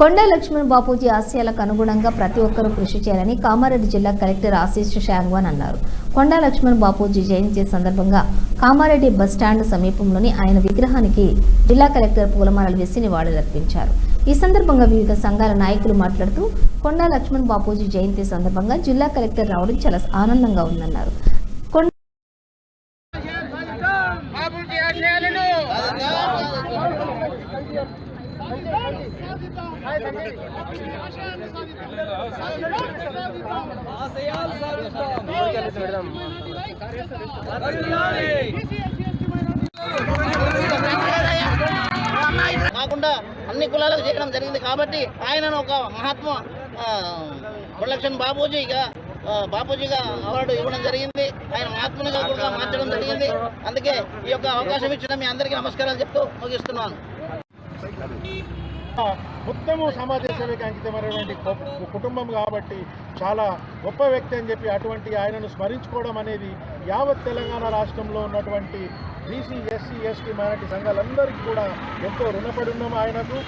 కొండ లక్ష్మణ్ బాపూజీ ఆశయాలకు అనుగుణంగా ప్రతి ఒక్కరూ కృషి చేయాలని కామారెడ్డి జిల్లా కలెక్టర్ ఆశీష్ షాంగ్వాన్ అన్నారు. కొండా లక్ష్మణ్ బాపూజీ జయంతి సందర్భంగా కామారెడ్డి బస్ స్టాండ్ సమీపంలోని ఆయన విగ్రహానికి జిల్లా కలెక్టర్ పూలమాలలు వేసి నివాళులర్పించారు ఈ సందర్భంగా వివిధ సంఘాల నాయకులు మాట్లాడుతూ కొండా లక్ష్మణ్ బాపూజీ జయంతి సందర్భంగా జిల్లా కలెక్టర్ రావడం చాలా ఆనందంగా ఉందన్నారు. కాకుండా అన్ని కులాలకు చేయడం జరిగింది కాబట్టి ఆయనను ఒక మహాత్మ ప్రొడక్షన్ బాబూజీగా బాపూజీగా అవార్డు ఇవ్వడం జరిగింది. ఆయన మహాత్మునిగా కూడా మార్చడం జరిగింది. అందుకే ఈ యొక్క అవకాశం ఇచ్చిన మీ అందరికీ నమస్కారాలు చెప్తూ ముగిస్తున్నాను. మొత్తము సమాజ సేవకి అంకితమైనటువంటి కుటుంబం కాబట్టి చాలా గొప్ప వ్యక్తి అని చెప్పి అటువంటి ఆయనను స్మరించుకోవడం అనేది యావత్ తెలంగాణ రాష్ట్రంలో ఉన్నటువంటి బీసీ ఎస్సీ ఎస్టీ మైనార్టీ సంఘాలందరికీ కూడా ఎంతో రుణపడి ఉన్నాము ఆయనకు.